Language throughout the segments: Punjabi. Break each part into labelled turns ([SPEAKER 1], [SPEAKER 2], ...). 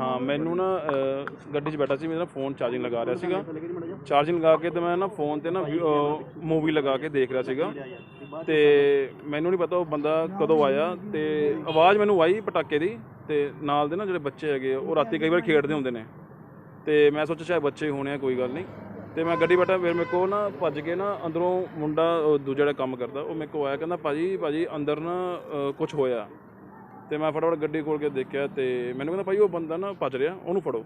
[SPEAKER 1] ਹਾਂ ਮੈਨੂੰ ਨਾ ਅ, ਗੱਡੀ 'ਚ ਬੈਠਾ ਸੀ ਮੇਰਾ ਫੋਨ ਚਾਰਜਿੰਗ ਲਗਾ ਰਿਹਾ ਸੀਗਾ। ਚਾਰਜਿੰਗ ਲਗਾ ਕੇ ਤੇ ਮੈਂ ਨਾ ਫੋਨ ਤੇ ਨਾ ਮੂਵੀ ਲਗਾ ਕੇ ਦੇਖ ਰਿਹਾ ਸੀਗਾ। ਤੇ ਮੈਨੂੰ ਨਹੀਂ ਪਤਾ ਉਹ ਬੰਦਾ ਕਦੋਂ ਆਇਆ ਤੇ ਆਵਾਜ਼ ਮੈਨੂੰ ਆਈ ਪਟਾਕੇ ਦੀ ਤੇ ਨਾਲ ਦੇ ਨਾ ਜਿਹੜੇ ਬੱਚੇ ਹੈਗੇ ਆ, ਉਹ ਰਾਤੀ ਕਈ ਵਾਰ ਖੇਡਦੇ ਹੁੰਦੇ ਨੇ। ਤੇ ਮੈਂ ਸੋਚਿਆ ਸ਼ਾਇਦ ਬੱਚੇ ਹੋਣੇ ਆ ਕੋਈ ਗੱਲ ਨਹੀਂ ਤੇ ਮੈਂ ਗੱਡੀ ਬੈਠਾ ਫਿਰ ਮੇਰੇ ਕੋਲ ਨਾ ਭੱਜ ਕੇ ਨਾ ਅੰਦਰੋਂ ਮੁੰਡਾ ਉਹ ਦੂਜਾ ਜਿਹੜਾ ਕੰਮ ਕਰਦਾ ਉਹ ਮੇਰੇ ਕੋਲ ਆਇਆ ਕਹਿੰਦਾ ਭਾਜੀ ਭਾਜੀ ਅੰਦਰ ਨਾ ਕੁਝ ਹੋਇਆ। ਤੇ ਮੈਂ ਫਟਾਫਟ ਗੱਡੀ ਖੋਲ ਕੇ ਦੇਖਿਆ ਤੇ ਮੈਨੂੰ ਕਹਿੰਦਾ ਭਾਈ ਉਹ ਬੰਦਾ ਨਾ ਭੱਜ ਰਿਹਾ, ਉਹਨੂੰ ਫੜੋ।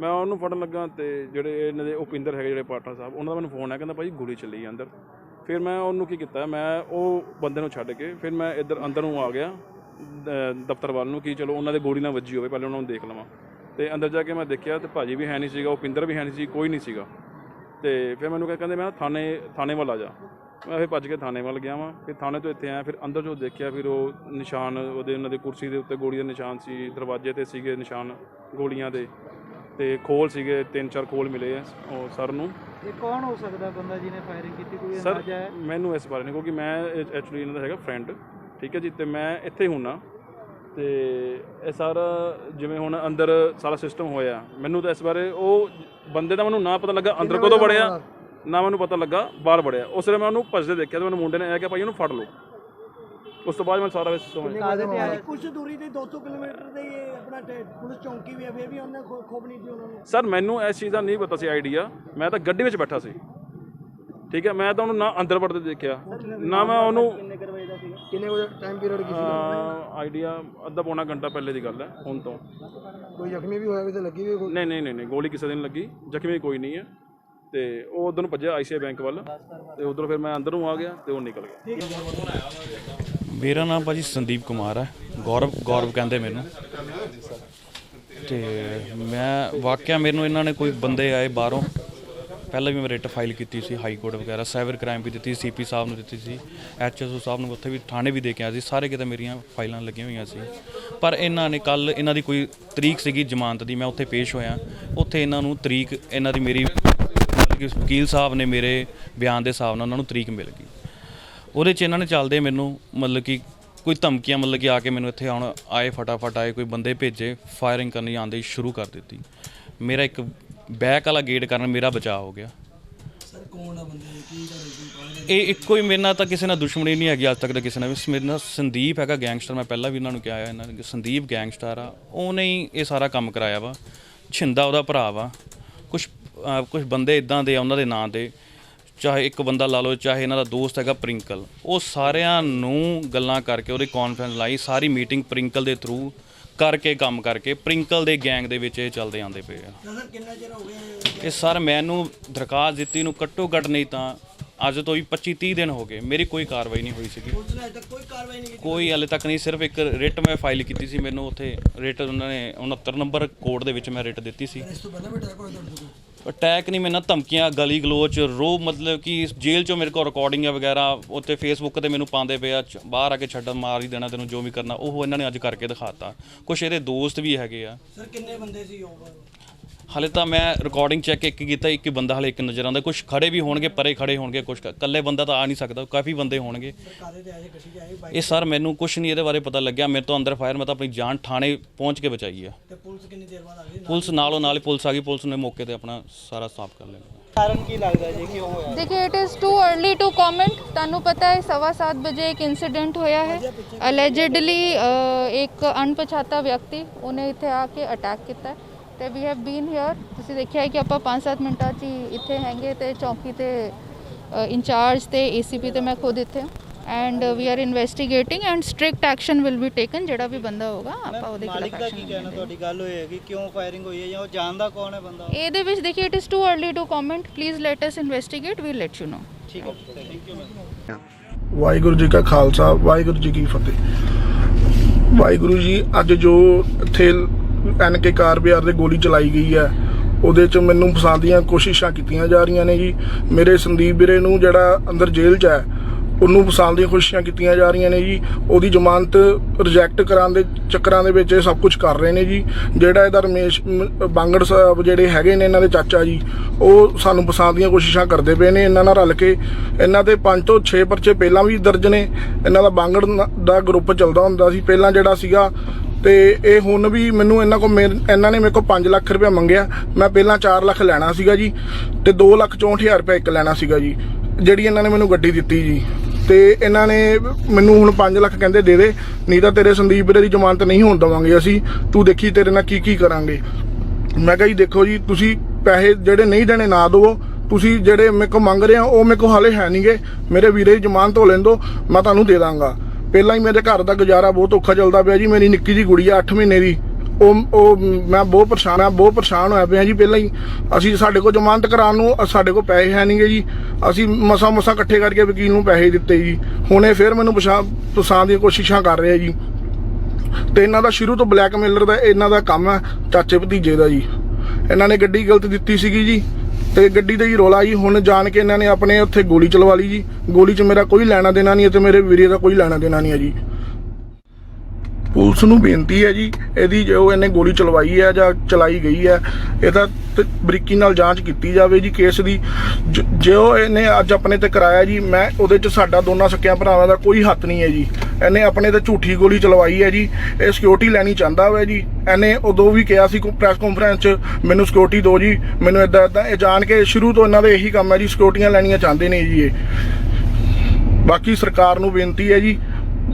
[SPEAKER 1] ਮੈਂ ਉਹਨੂੰ ਫੜਨ ਲੱਗਾ ਤੇ ਜਿਹੜੇ ਇਹਨਾਂ ਦੇ ਉਪਿੰਦਰ ਹੈਗੇ ਜਿਹੜੇ ਪਾਟਨਰ ਸਾਹਿਬ, ਉਹਨਾਂ ਦਾ ਮੈਨੂੰ ਫੋਨ ਆਇਆ, ਕਹਿੰਦਾ ਭਾਈ ਗੋਲੀ ਚੱਲੀ ਅੰਦਰ। ਫਿਰ ਮੈਂ ਉਹਨੂੰ ਕੀ ਕੀਤਾ, ਮੈਂ ਉਹ ਬੰਦੇ ਨੂੰ ਛੱਡ ਕੇ ਫਿਰ ਮੈਂ ਇੱਧਰ ਅੰਦਰ ਨੂੰ ਆ ਗਿਆ ਦਫ਼ਤਰ ਵੱਲ ਨੂੰ ਕਿ ਚਲੋ ਉਹਨਾਂ ਦੇ ਗੋਲੀ ਨਾ ਵੱਜੀ ਹੋਵੇ, ਪਹਿਲੇ ਉਹਨਾਂ ਨੂੰ ਦੇਖ ਲਵਾਂ। ਤੇ ਅੰਦਰ ਜਾ ਕੇ ਮੈਂ ਦੇਖਿਆ ਤੇ ਭਾਜੀ ਵੀ ਹੈ ਨਹੀਂ ਸੀਗਾ, ਉਪਿੰਦਰ ਵੀ ਹੈ ਨਹੀਂ ਸੀ, ਕੋਈ ਨਹੀਂ ਸੀਗਾ। ਤੇ ਫਿਰ ਮੈਨੂੰ ਕਹਿੰਦੇ ਮੈਂ ਨਾ ਥਾਣੇ ਥਾਣੇ ਵੱਲ ਆ ਜਾ। ਮੈਂ ਫਿਰ ਭੱਜ ਕੇ ਥਾਣੇ ਵੱਲ ਗਿਆ ਵਾਂ ਫਿਰ ਥਾਣੇ ਤੋਂ ਇੱਥੇ ਆਇਆ ਫਿਰ ਅੰਦਰ ਜੋ ਦੇਖਿਆ ਫਿਰ ਉਹ ਨਿਸ਼ਾਨ ਉਹਦੇ ਉਹਨਾਂ ਦੇ ਕੁਰਸੀ ਦੇ ਉੱਤੇ ਗੋਲੀ ਦੇ ਨਿਸ਼ਾਨ ਸੀ ਦਰਵਾਜ਼ੇ ਤੇ ਸੀਗੇ ਨਿਸ਼ਾਨ ਗੋਲੀਆਂ ਦੇ ਤੇ ਖੋਲ ਸੀਗੇ ਤਿੰਨ ਚਾਰ ਖੋਲ ਮਿਲੇ ਆ ਉਹ ਸਰ ਨੂੰ।
[SPEAKER 2] ਇਹ ਕੌਣ ਹੋ ਸਕਦਾ ਬੰਦਾ ਜਿਹਨੇ ਫਾਇਰਿੰਗ ਕੀਤੀ ਕੋਈ
[SPEAKER 1] ਸਰ
[SPEAKER 2] ਅੰਦਾਜ਼ਾ ਹੈ?
[SPEAKER 1] ਮੈਨੂੰ ਇਸ ਬਾਰੇ ਨਹੀਂ ਕਿਉਂਕਿ ਮੈਂ ਐਕਚੁਅਲੀ ਇਹਨਾਂ ਦਾ ਹੈਗਾ ਫਰੈਂਡ ਠੀਕ ਹੈ ਜੀ ਤੇ ਮੈਂ ਇੱਥੇ ਹੁੰਨਾ ਤੇ ਇਹ ਸਾਰਾ ਜਿਵੇਂ ਹੁਣ ਅੰਦਰ ਸਾਰਾ ਸਿਸਟਮ ਹੋਇਆ ਮੈਨੂੰ ਤਾਂ ਇਸ ਬਾਰੇ ਉਹ ਬੰਦੇ ਦਾ ਮੈਨੂੰ ਨਾ ਪਤਾ ਲੱਗਾ ਅੰਦਰ ਕਦੋਂ ਵੜਿਆ? ਨਾ ਮੈਨੂੰ ਪਤਾ ਲੱਗਾ ਬਾਹਰ ਵੜਿਆ। ਉਸ ਵੇਲੇ ਮੈਂ ਉਹਨੂੰ ਭੱਜਦੇ ਦੇਖਿਆ ਤੇ ਮੈਨੂੰ ਮੁੰਡੇ ਨੇ ਇਹ ਕਿਹਾ ਭਾਈ ਉਹਨੂੰ ਫੜ ਲਓ। ਉਸ ਤੋਂ ਬਾਅਦ ਮੈਂ ਸਾਰਾ
[SPEAKER 2] ਕਾਦੇ ਤੇ ਆਏ
[SPEAKER 3] ਕੁਝ ਦੂਰੀ ਤੇ 200 ਕਿਲੋਮੀਟਰ ਦੇ ਇਹ ਆਪਣਾ ਟੇ- ਪੁਲਿਸ ਚੌਂਕੀ ਵੀ ਹੈ ਫਿਰ ਵੀ ਉਹਨੇ ਖੋ- ਖੋਬਣੀ ਸੀ ਉਹਨਾਂ ਨੂੰ।
[SPEAKER 1] ਸਰ ਮੈਨੂੰ ਇਸ ਚੀਜ਼ ਦਾ ਨਹੀਂ ਪਤਾ ਸੀ ਆਈਡੀਆ। ਮੈਂ ਤਾਂ ਗੱਡੀ ਵਿੱਚ ਬੈਠਾ ਸੀ। ਠੀਕ ਹੈ ਮੈਂ ਤਾਂ ਉਹਨੂੰ ਨਾ ਅੰਦਰ ਵੜਦੇ ਦੇਖਿਆ। ਨਾ ਮੈਂ ਉਹਨੂੰ
[SPEAKER 3] ਕਿੰਨੇ ਕਰ ਵਜੇ ਦਾ ਸੀਗਾ?
[SPEAKER 2] ਕਿੰਨੇ ਵਜੇ ਟਾਈਮ ਪੀਰੀਅਡ
[SPEAKER 1] ਆਈਡੀਆ ਅੱਧਾ ਪੌਣਾ ਘੰਟਾ ਪਹਿਲੇ ਦੀ ਗੱਲ ਹੈ ਹੁਣ ਤੋਂ।
[SPEAKER 2] ਕੋਈ ਜ਼ਖਮੀ ਵੀ ਹੋਇਆ ਵੀ ਤੇ ਲੱਗੀ ਵੀ
[SPEAKER 1] ਨਹੀਂ ਨਹੀਂ ਨਹੀਂ ਨਹੀਂ ਗੋਲੀ ਕਿਸੇ ਦਿਨ ਲੱਗੀ। ਜ਼ਖਮੀ ਕੋਈ ਨਹੀਂ ਹੈ। ਤੇ ਉਹ ਉਧਰ ਨੂੰ ਭੱਜਿਆ ਆਈਸੀਆਈ ਬੈਂਕ ਵੱਲ ਤੇ ਉਧਰੋਂ ਫਿਰ ਮੈਂ ਅੰਦਰ ਨੂੰ ਆ ਗਿਆ ਤੇ ਉਹ ਨਿਕਲ ਗਿਆ।
[SPEAKER 4] ਮੇਰਾ ਨਾਮ ਭਾਜੀ ਸੰਦੀਪ ਕੁਮਾਰ ਹੈ। ਗੌਰਵ ਗੌਰਵ ਕਹਿੰਦੇ ਮੈਨੂੰ। ਤੇ ਮੈਂ ਵਾਕਿਆ ਮੈਨੂੰ ਇਹਨਾਂ ਨੇ ਕੋਈ ਬੰਦੇ ਆਏ ਬਾਹਰੋਂ। ਪਹਿਲਾਂ ਵੀ ਮੈਂ ਰਿਟ ਫਾਈਲ ਕੀਤੀ ਸੀ, ਹਾਈ ਕੋਰਟ ਵਗੈਰਾ, ਸਾਈਬਰ ਕ੍ਰਾਈਮ ਵੀ ਦਿੱਤੀ, ਸੀਪੀ ਸਾਹਿਬ ਨੂੰ ਦਿੱਤੀ ਸੀ, ਐਚਐਸਓ ਸਾਹਿਬ ਨੂੰ ਉੱਥੇ ਵੀ ਥਾਣੇ ਵੀ ਦੇ ਕੇ ਆਇਆ ਸੀ, ਸਾਰੇ ਕਿਤੇ ਮੇਰੀਆਂ ਫਾਈਲਾਂ ਲੱਗੀਆਂ ਹੋਈਆਂ ਸੀ। ਪਰ ਇਹਨਾਂ ਨੇ ਕੱਲ ਇਹਨਾਂ ਦੀ ਕੋਈ ਤਰੀਕ ਸੀਗੀ ਜ਼ਮਾਨਤ ਦੀ, ਮੈਂ ਉੱਥੇ ਪੇਸ਼ ਹੋਇਆ। ਉੱਥੇ ਇਹਨਾਂ ਨੂੰ ਤਰੀਕ, ਇਹਨਾਂ ਦੀ ਮੇਰੀ ਕਿ ਵਕੀਲ ਸਾਹਿਬ ਨੇ ਮੇਰੇ ਬਿਆਨ ਦੇ ਹਿਸਾਬ ਨਾਲ ਉਹਨਾਂ ਨੂੰ ਤਰੀਕ ਮਿਲ ਗਈ। ਉਹਦੇ 'ਚ ਇਹਨਾਂ ਨੇ ਚੱਲਦੇ ਮੈਨੂੰ ਮਤਲਬ ਕਿ ਕੋਈ ਧਮਕੀਆਂ ਮਤਲਬ ਕਿ ਆ ਕੇ ਮੈਨੂੰ ਇੱਥੇ ਆਉਣ ਆਏ ਫਟਾਫਟ ਆਏ ਕੋਈ ਬੰਦੇ ਭੇਜੇ ਫਾਇਰਿੰਗ ਕਰਨੀ ਆਉਂਦੇ ਹੀ ਸ਼ੁਰੂ ਕਰ ਦਿੱਤੀ। ਮੇਰਾ ਇੱਕ ਬੈਕ ਵਾਲਾ ਗੇਟ ਕਾਰਨ ਮੇਰਾ ਬਚਾਅ ਹੋ ਗਿਆ।
[SPEAKER 3] ਸਰ ਕੌਣ ਆ ਬੰਦੇ? ਕੀ ਕਰ
[SPEAKER 4] ਇਹ ਇੱਕੋ ਹੀ ਮੇਰੇ ਨਾਲ ਤਾਂ ਕਿਸੇ ਨਾਲ ਦੁਸ਼ਮਣੀ ਨਹੀਂ ਹੈਗੀ ਅੱਜ ਤੱਕ ਤਾਂ ਕਿਸੇ ਨਾਲ ਵੀ। ਮੇਰੇ ਨਾਲ ਸੰਦੀਪ ਹੈਗਾ ਗੈਂਗਸਟਰ ਮੈਂ ਪਹਿਲਾਂ ਵੀ ਇਹਨਾਂ ਨੂੰ ਕਿਹਾ ਇਹਨਾਂ ਨੇ ਸੰਦੀਪ ਗੈਂਗਸਟਰ ਆ। ਉਹਨੇ ਹੀ ਇਹ ਸਾਰਾ ਕੰਮ ਕਰਾਇਆ ਵਾ। ਛਿੰਦਾ ਉਹਦਾ ਭਰਾ ਵਾ। ਕੁਝ ਕੁਝ ਬੰਦੇ ਇਦਾਂ ਦੇ ਆ ਉਹਨਾਂ ਦੇ ਨਾਂ ਤੇ ਚਾਹੇ ਇੱਕ ਬੰਦਾ ਲਾ ਲਓ ਚਾਹੇ ਇਹਨਾਂ ਦਾ ਦੋਸਤ ਹੈਗਾ ਪ੍ਰਿੰਕਲ। ਉਹ ਸਾਰਿਆਂ ਨੂੰ ਗੱਲਾਂ ਕਰਕੇ ਉਹਦੀ ਕਾਨਫਰੰਸ ਲਾਈ ਸਾਰੀ ਮੀਟਿੰਗ ਪ੍ਰਿੰਕਲ ਦੇ ਥਰੂ ਕਰਕੇ ਕੰਮ ਕਰਕੇ ਪ੍ਰਿੰਕਲ ਦੇ ਗੈਂਗ ਦੇ ਵਿੱਚ ਇਹ ਚੱਲਦੇ ਆਂਦੇ ਪਏ ਆ। ਇਹ ਸਰ ਮੈਨੂੰ ਦਰਖਾਸਤ ਦਿੱਤੀ ਨੂੰ ਘੱਟੋ ਘੱਟ ਨਹੀਂ ਤਾਂ ਅੱਜ ਤੋਂ ਹੀ 25 30 ਦਿਨ ਹੋ ਗਏ ਮੇਰੀ ਕੋਈ ਕਾਰਵਾਈ ਨਹੀਂ ਹੋਈ ਸੀਗੀ।
[SPEAKER 3] ਪੁਲਿਸ ਨੇ ਅਜੇ ਤੱਕ ਕੋਈ ਕਾਰਵਾਈ ਨਹੀਂ ਕੀਤੀ।
[SPEAKER 4] ਕੋਈ ਹਾਲੇ ਤੱਕ ਨਹੀਂ ਸਿਰਫ ਇੱਕ ਰਿਟ ਮੈਂ ਫਾਈਲ ਕੀਤੀ ਸੀ ਮੈਨੂੰ ਉੱਥੇ ਰਿਟ ਉਹਨਾਂ ਨੇ 69 ਨੰਬਰ ਕੋਡ ਦੇ ਵਿੱਚ ਮੈਂ ਰਿਟ ਦਿੱਤੀ ਸੀ।
[SPEAKER 3] ਇਸ ਤੋਂ ਪਹਿਲਾਂ ਵੀ ਟੈਕ ਹੋਇਆ ਤੁਹਾਡੇ
[SPEAKER 4] ਅਟੈਕ ਨਹੀਂ ਮੈਨੂੰ ਧਮਕੀਆਂ ਗਲੀ ਗਲੋਚ ਰੋ ਮਤਲਬ ਕਿ ਜੇਲ੍ਹ ਚੋਂ ਮੇਰੇ ਕੋਲ ਰਿਕਾਰਡਿੰਗਾਂ ਵਗੈਰਾ ਉੱਤੇ ਫੇਸਬੁੱਕ ਤੇ ਮੈਨੂੰ ਪਾਉਂਦੇ ਪਏ ਆ ਚ- ਬਾਹਰ ਆ ਕੇ ਛੱਡ ਮਾਰ ਹੀ ਦੇਣਾ ਤੈਨੂੰ ਜੋ ਵੀ ਕਰਨਾ ਉਹ ਇਹਨਾਂ ਨੇ ਅੱਜ ਕਰਕੇ ਦਿਖਾਤਾ। ਕੁਛ ਇਹਦੇ ਦੋਸਤ ਵੀ ਹੈਗੇ ਆ।
[SPEAKER 3] ਸਰ ਕਿੰਨੇ ਬੰਦੇ ਸੀ ਉਹ?
[SPEAKER 4] ਹਲੇ ਤਾਂ ਮੈਂ ਰਿਕਾਰਡਿੰਗ ਚੈੱਕ ਇੱਕ ਕੀਤਾ ਇੱਕ ਹੀ ਬੰਦਾ ਹਲੇ ਇੱਕ ਨਜ਼ਰ ਆਉਂਦਾ। ਕੁਝ ਖੜੇ ਵੀ ਹੋਣਗੇ ਪਰੇ ਖੜੇ ਹੋਣਗੇ ਕੁਝ ਇਕੱਲੇ ਬੰਦਾ ਤਾਂ ਆ ਨਹੀਂ ਸਕਦਾ ਕਾਫੀ ਬੰਦੇ ਹੋਣਗੇ। ਇਹ ਸਰ ਮੈਨੂੰ ਕੁਝ ਨਹੀਂ ਇਹਦੇ ਬਾਰੇ ਪਤਾ ਲੱਗਿਆ ਮੇਰੇ ਤੋਂ ਅੰਦਰ ਫਾਇਰ ਮੈਂ ਤਾਂ ਆਪਣੀ ਜਾਨ ਥਾਣੇ ਪਹੁੰਚ ਕੇ ਬਚਾਈ ਆ।
[SPEAKER 3] ਤੇ ਪੁਲਿਸ ਕਿੰਨੀ ਦੇਰ ਬਾਅਦ ਆ ਗਈ?
[SPEAKER 4] ਪੁਲਿਸ ਨਾਲੋਂ ਨਾਲ ਪੁਲਿਸ ਆ ਗਈ ਪੁਲਿਸ ਨੇ ਮੌਕੇ ਤੇ ਆਪਣਾ ਸਾਰਾ ਸਾਫ਼ ਕਰ ਲਿਆ।
[SPEAKER 2] ਕਾਰਨ ਕੀ ਲੱਗਦਾ ਜੀ? ਕਿਉਂ ਹੋਇਆ?
[SPEAKER 5] ਦੇਖਿਏ it is too early to comment ਤੁਹਾਨੂੰ ਪਤਾ ਹੈ 7:30 ਵਜੇ ਇੱਕ ਇਨਸੀਡੈਂਟ ਹੋਇਆ ਹੈ। ਅਲੈਜਡਲੀ ਇੱਕ ਅਣਪਛਾਤਾ ਵਿਅਕਤੀ ਉਹਨੇ ਇੱਥੇ ਆ ਕੇ ਅਟੈਕ ਕੀਤਾ ਤੇ ਵੀ ਹੈਵ ਬੀਨ ਹੇਅਰ ਤੁਸੀਂ ਦੇਖਿਆ ਹੈ ਕਿ ਆਪਾਂ 5-7 ਮਿੰਟਾਂ 'ਚ ਹੀ ਇੱਥੇ ਹੈਗੇ ਤੇ ਚੌਕੀ ਤੇ ਇੰਚਾਰਜ ਤੇ ਏਸੀਪੀ ਤੇ ਮੈਂ ਖੁਦ ਇੱਥੇ and we are investigating and strict action will be taken ਜਿਹੜਾ ਵੀ ਬੰਦਾ ਹੋਗਾ ਆਪਾਂ ਉਹਦੇ
[SPEAKER 2] ਮਾਲਿਕ
[SPEAKER 5] ਖਿਲਾਫ
[SPEAKER 2] ਦਾ
[SPEAKER 5] ਐਕਸ਼ਨ
[SPEAKER 2] ਕੀ ਕਹਿਣਾ ਤੁਹਾਡੀ ਗੱਲ ਹੋਈ ਹੈ ਕਿ ਕਿਉਂ ਫਾਇਰਿੰਗ ਹੋਈ ਹੈ ਜਾਂ ਉਹ ਜਾਣਦਾ ਕੌਣ ਹੈ ਬੰਦਾ?
[SPEAKER 5] ਇਹਦੇ ਵਿੱਚ ਦੇਖਿਏ it is too early to comment please let us investigate we let you know
[SPEAKER 2] ਠੀਕ ਹੈ thank you ma'am
[SPEAKER 6] Waheguru ji ਕਾ ਖਾਲਸਾ ਵਾਹਿਗੁਰੂ ਜੀ ਕੀ ਫਤਿਹ। ਵਾਹਿਗੁਰੂ ਜੀ ਅੱਜ ਜੋ ਇੱਥੇ ਐਨਕੇ ਕਾਰ ਬਾਜ਼ਾਰ ਦੇ ਗੋਲੀ ਚਲਾਈ ਗਈ ਹੈ। ਉਹਦੇ ਚ ਮੈਨੂੰ ਫਸਾਉਣ ਦੀਆਂ ਕੋਸ਼ਿਸ਼ਾਂ ਕੀਤੀਆਂ ਜਾ ਰਹੀਆਂ ਨੇ ਜੀ। ਮੇਰੇ ਸੰਦੀਪ ਵੀਰੇ ਨੂੰ ਜਿਹੜਾ ਅੰਦਰ ਜੇਲ੍ਹ 'ਚ ਹੈ ਉਹਨੂੰ ਫਸਾਉਣ ਦੀਆਂ ਕੋਸ਼ਿਸ਼ਾਂ ਕੀਤੀਆਂ ਜਾ ਰਹੀਆਂ ਨੇ ਜੀ। ਉਹਦੀ ਜ਼ਮਾਨਤ ਰਿਜੈਕਟ ਕਰਾਉਣ ਦੇ ਚੱਕਰਾਂ ਦੇ ਵਿੱਚ ਇਹ ਸਭ ਕੁਝ ਕਰ ਰਹੇ ਨੇ ਜੀ। ਜਿਹੜਾ ਇਹਦਾ ਰਮੇਸ਼ ਬਾਂਗੜ ਸਾਹਿਬ ਜਿਹੜੇ ਹੈਗੇ ਨੇ ਇਹਨਾਂ ਦੇ ਚਾਚਾ ਜੀ, ਉਹ ਸਾਨੂੰ ਫਸਾਉਣ ਦੀਆਂ ਕੋਸ਼ਿਸ਼ਾਂ ਕਰਦੇ ਪਏ ਨੇ। ਇਹਨਾਂ ਨਾਲ ਰਲ ਕੇ ਇਹਨਾਂ ਦੇ 5 ਤੋਂ 6 ਪਰਚੇ ਪਹਿਲਾਂ ਵੀ ਦਰਜ ਨੇ। ਇਹਨਾਂ ਦਾ ਬਾਂਗੜ ਦਾ ਗਰੁੱਪ ਚੱਲਦਾ ਹੁੰਦਾ ਸੀ। ਪਹਿਲਾਂ ਜਿਹੜਾ ਸੀਗਾ ਤੇ ਇਹ ਹੁਣ ਵੀ ਮੈਨੂੰ ਇਹਨਾਂ ਕੋ ਇਹਨਾਂ ਨੇ ਮੇਰੇ ਕੋ 5 ਲੱਖ ਰੁਪਏ ਮੰਗਿਆ। ਮੈਂ ਪਹਿਲਾਂ 4 ਲੱਖ ਲੈਣਾ ਸੀਗਾ ਜੀ ਤੇ 2 ਲੱਖ 64000 ਰੁਪਏ ਇੱਕ ਲੈਣਾ ਸੀਗਾ ਜੀ। ਜਿਹੜੀ ਇਹਨਾਂ ਨੇ ਮੈਨੂੰ ਗੱਡੀ ਦਿੱਤੀ ਜੀ। ਤੇ ਇਹਨਾਂ ਨੇ ਮੈਨੂੰ ਹੁਣ 5 ਲੱਖ ਕਹਿੰਦੇ ਦੇ ਦੇ, ਨਹੀਂ ਤਾਂ ਤੇਰੇ ਸੰਦੀਪ ਵੀਰੇ ਦੀ ਜ਼ਮਾਨਤ ਨਹੀਂ ਹੋਣ ਦਵਾਂਗੇ ਅਸੀਂ, ਤੂੰ ਦੇਖੀ ਤੇਰੇ ਨਾਲ ਕੀ ਕੀ ਕਰਾਂਗੇ। ਮੈਂ ਕਿਹਾ ਜੀ, ਦੇਖੋ ਜੀ, ਤੁਸੀਂ ਪੈਸੇ ਜਿਹੜੇ ਨਹੀਂ ਦੇਣੇ ਨਾ ਦਿਵੋ, ਤੁਸੀਂ ਜਿਹੜੇ ਮੇਰੇ ਕੋ ਮੰਗ ਰਹੇ ਹੋ ਉਹ ਮੇਰੇ ਕੋ ਹਾਲੇ ਹੈ ਨਹੀਂਗੇ ਮੇਰੇ ਵੀਰੇ ਦੀ ਜ਼ਮਾਨਤ ਹੋ ਲੈਣ ਦਿਓ ਮੈਂ ਤੁਹਾਨੂੰ ਦੇ ਦਾਂਗਾ। ਪਹਿਲਾਂ ਹੀ ਮੇਰੇ ਘਰ ਦਾ ਗੁਜ਼ਾਰਾ ਬਹੁਤ ਔਖਾ ਚੱਲਦਾ ਪਿਆ ਜੀ, ਮੇਰੀ ਨਿੱਕੀ ਜੀ ਆ 8 ਮਹੀਨੇ ਦੀ। ਉਹ ਉਹ, ਮੈਂ ਬਹੁਤ ਪਰੇਸ਼ਾਨ ਆ ਬਹੁਤ ਪਰੇਸ਼ਾਨ ਹੋਇਆ ਪਿਆ ਜੀ ਪਹਿਲਾਂ ਹੀ। ਅਸੀਂ ਸਾਡੇ ਕੋਲ ਜ਼ਮਾਨਤ ਕਰਾਉਣ ਨੂੰ ਸਾਡੇ ਕੋਲ ਪੈਸੇ ਹੈ ਨਹੀਂਗੇ ਜੀ। ਅਸੀਂ ਮਸਾ ਮਸਾ ਇਕੱਠੇ ਕਰਕੇ ਵਕੀਲ ਨੂੰ ਪੈਸੇ ਦਿੱਤੇ ਜੀ। ਹੁਣ ਇਹ ਫਿਰ ਮੈਨੂੰ ਪਛਾਣ ਪਛਾਣ ਦੀਆਂ ਕੋਸ਼ਿਸ਼ਾਂ ਕਰ ਰਿਹਾ ਜੀ। ਤੇ ਇਹਨਾਂ ਦਾ ਸ਼ੁਰੂ ਤੋਂ ਬਲੈਕਮੇਲਰ ਦਾ, ਇਹਨਾਂ ਦਾ ਕੰਮ ਹੈ ਚਾਚੇ ਭਤੀਜੇ ਦਾ ਜੀ। ਇਹਨਾਂ ਨੇ ਗੱਡੀ ਗਲਤ ਦਿੱਤੀ ਸੀਗੀ ਜੀ। ਤੇ ਗੱਡੀ ਦਾ ਹੀ ਰੋਲਾ ਜੀ। ਹੁਣ ਜਾਣ ਕੇ ਇਹਨਾਂ ਨੇ ਆਪਣੇ ਉੱਥੇ ਗੋਲੀ ਚਲਵਾ ਲਈ ਜੀ। ਗੋਲੀ 'ਚ ਮੇਰਾ ਕੋਈ ਲੈਣਾ ਦੇਣਾ ਨਹੀਂ ਹੈ ਤੇ ਮੇਰੇ ਵੀਰੇ ਦਾ ਕੋਈ ਲੈਣਾ ਦੇਣਾ ਨਹੀਂ ਹੈ ਜੀ। ਪੁਲਿਸ ਨੂੰ ਬੇਨਤੀ ਹੈ ਜੀ, ਇਹਦੀ ਜੋ ਇਹਨੇ ਗੋਲੀ ਚਲਵਾਈ ਹੈ ਜਾਂ ਚਲਾਈ ਗਈ ਹੈ, ਇਹਦਾ ਬਰੀਕੀ ਨਾਲ ਜਾਂਚ ਕੀਤੀ ਜਾਵੇ ਜੀ ਕੇਸ ਦੀ। ਜ- ਜੋ ਇਹਨੇ ਅੱਜ ਆਪਣੇ ਤੇ ਕਰਾਇਆ ਜੀ, ਮੈਂ ਉਹਦੇ 'ਚ ਸਾਡਾ ਦੋਨਾਂ ਸਕਿਆਂ ਭਰਾਵਾਂ ਦਾ ਕੋਈ ਹੱਥ ਨਹੀਂ ਹੈ ਜੀ। ਇਹਨੇ ਆਪਣੇ ਤੇ ਝੂਠੀ ਗੋਲੀ ਚਲਵਾਈ ਹੈ ਜੀ, ਇਹ ਸਿਕਿਉਰਿਟੀ ਲੈਣੀ ਚਾਹੁੰਦਾ ਵਾ ਜੀ। ਇਹਨੇ ਉਦੋਂ ਵੀ ਕਿਹਾ ਸੀ ਪ੍ਰੈਸ ਕਾਨਫਰੰਸ 'ਚ, ਮੈਨੂੰ ਸਿਕਿਉਰਿਟੀ ਦਿਓ ਜੀ, ਮੈਨੂੰ ਇਦਾਂ ਇਦਾਂ ਇਹ ਜਾਣ ਕੇ ਸ਼ੁਰੂ ਤੋਂ ਇਹਨਾਂ ਦਾ ਇਹੀ ਕੰਮ ਹੈ ਜੀ ਸਿਕਿਉਰਿਟੀਆਂ ਲੈਣੀਆਂ ਚਾਹੁੰਦੇ ਨੇ ਜੀ ਇਹ। ਬਾਕੀ ਸਰਕਾਰ ਨੂੰ ਬੇਨਤੀ ਹੈ ਜੀ,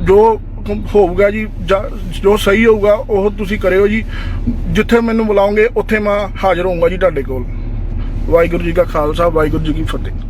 [SPEAKER 6] ਜੋ ਹੋਊਗਾ ਜੀ, ਜਾਂ- ਜੋ ਸਹੀ ਹੋਊਗਾ, ਉਹ ਤੁਸੀਂ ਕਰਿਓ ਜੀ। ਜਿੱਥੇ ਮੈਨੂੰ ਬੁਲਾਓਗੇ, ਉੱਥੇ ਮੈਂ ਹਾਜ਼ਰ ਹੋਊਗਾ ਜੀ ਤੁਹਾਡੇ ਕੋਲ। ਵਾਹਿਗੁਰੂ ਜੀ ਕਾ ਖਾਲਸਾ, ਵਾਹਿਗੁਰੂ ਜੀ ਕੀ ਫਤਿਹ।